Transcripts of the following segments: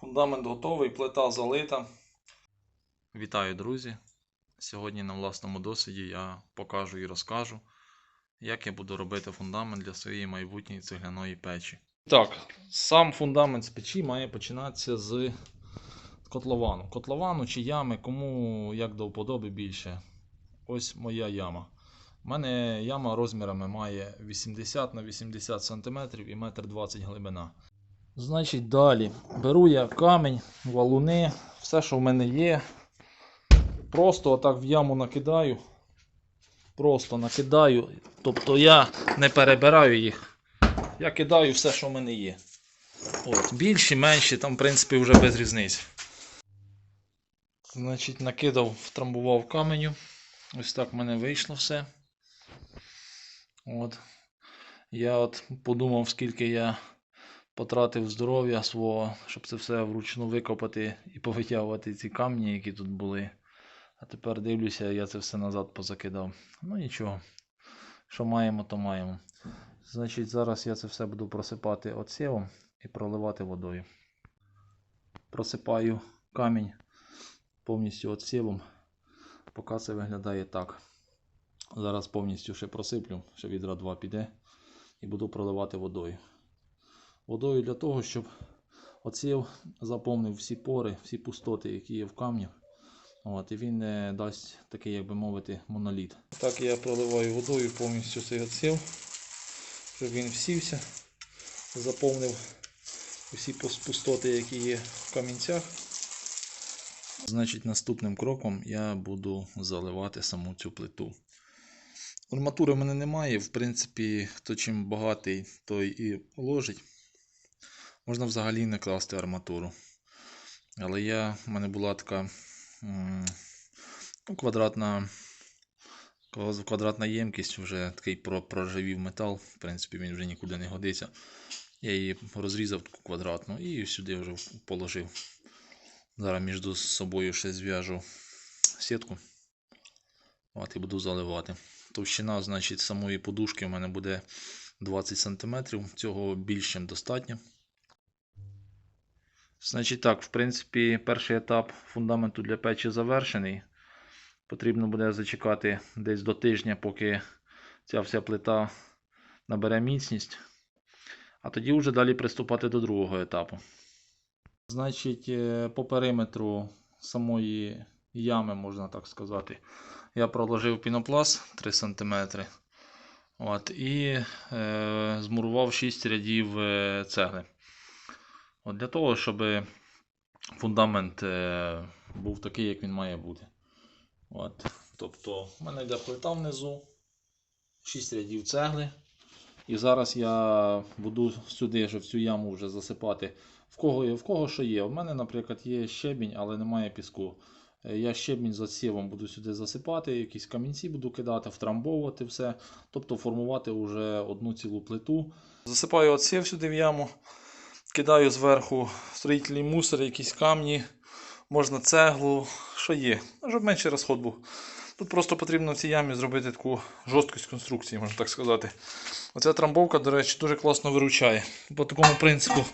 Фундамент готовий, плита залита. Вітаю, друзі! Сьогодні на власному досвіді я покажу і розкажу, як я буду робити фундамент для своєї майбутньої цегляної печі. Так, сам фундамент з печі має починатися з котловану. Котловану чи ями, кому як до вподоби більше. Ось моя яма. У мене яма розмірами має 80 на 80 см і 1,20 м глибина. Значить, далі беру я камінь, валуни, все, що в мене є. Просто отак в яму накидаю. Просто накидаю. Тобто я не перебираю їх. Я кидаю все, що в мене є. От, більші, менші, там, в принципі, вже без різниці. Значить, накидав, втрамбував каменю. Ось так в мене вийшло все. От. Я от подумав, скільки я потратив здоров'я свого, щоб це все вручну викопати і повитягувати ці камні, які тут були. А тепер дивлюся, я це все назад позакидав. Ну нічого. Що маємо, то маємо. Значить, зараз я це все буду просипати оцєвом і проливати водою. Просипаю камінь повністю оцєвом. Поки це виглядає так. Зараз повністю ще просиплю, ще відра 2 піде, і буду проливати водою. Водою для того, щоб оців заповнив всі пори, всі пустоти, які є в камні. От, і він дасть такий, як би мовити, моноліт. Так я проливаю водою повністю цей оців, щоб він всівся, заповнив всі пустоти, які є в камінцях. Значить, наступним кроком я буду заливати саму цю плиту. Арматури в мене немає. В принципі, хто чим багатий, той і ложить. Можна взагалі не класти арматуру. Але я, в мене була така ну, квадратна, квадратна ємкість, вже такий про- проржавів метал. В принципі, він вже нікуди не годиться. Я її розрізав таку квадратну і сюди вже положив. Зараз між собою ще зв'яжу сітку. От і буду заливати. Товщина, значить, самої подушки у мене буде 20 см. Цього більш чим достатньо. Значить так, в принципі, перший етап фундаменту для печі завершений. Потрібно буде зачекати десь до тижня, поки ця вся плита набере міцність. А тоді вже далі приступати до другого етапу. Значить, е, по периметру самої ями, можна так сказати, я проложив пінопласт 3 см. От, і е, змурував 6 рядів е, цегли. От Для того, щоб фундамент е, був такий, як він має бути. От. Тобто, в мене йде плита внизу, 6 рядів цегли. І зараз я буду сюди вже в цю яму вже засипати. В кого, в кого що є. У мене, наприклад, є щебінь, але немає піску. Е, Я щебінь з отсівом буду сюди засипати, якісь камінці буду кидати, втрамбовувати все. Тобто формувати вже одну цілу плиту. Засипаю отсів сюди в яму, кидаю зверху строїтельний мусор, якісь камні, можна цеглу, що є, щоб менший розход був. Тут просто потрібно в цій ямі зробити таку жорсткість конструкції, можна так сказати. Оця трамбовка, до речі, дуже класно виручає. По такому принципу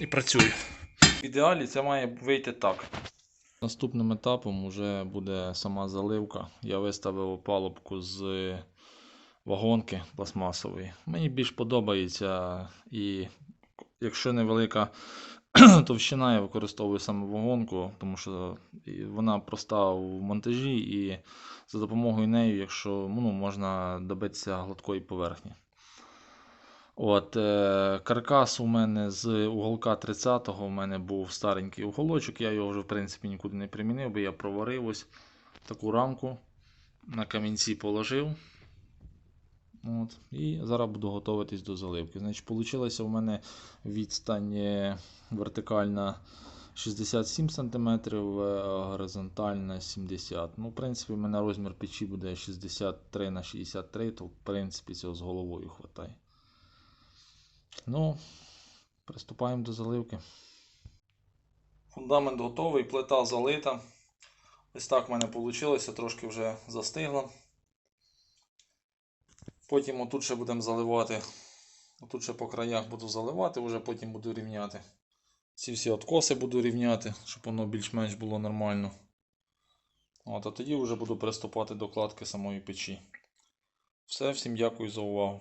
і працює. В ідеалі це має вийти так. Наступним етапом вже буде сама заливка. Я виставив опалубку з вагонки пластмасової. Мені більш подобається і якщо невелика товщина, я використовую саме вагонку, тому що вона проста в монтажі і за допомогою неї, якщо ну, можна добитися гладкої поверхні. От, е, каркас у мене з уголка 30-го у мене був старенький уголочок, я його вже в принципі нікуди не примінив, бо я проварив ось таку рамку на камінці положив. От, і зараз буду готуватись до заливки. Значить, вийшло у мене відстань е, вертикальна 67 см, горизонтальна 70 Ну, в принципі, у мене розмір печі буде 63 на 63, то в принципі цього з головою хватає. Ну, приступаємо до заливки. Фундамент готовий, плита залита. Ось так в мене вийшло, трошки вже застигло. Потім отут ще будемо заливати. Отут ще по краях буду заливати, вже потім буду рівняти. Ці всі откоси буду рівняти, щоб воно більш-менш було нормально. От, а тоді вже буду приступати до кладки самої печі. Все, всім дякую за увагу.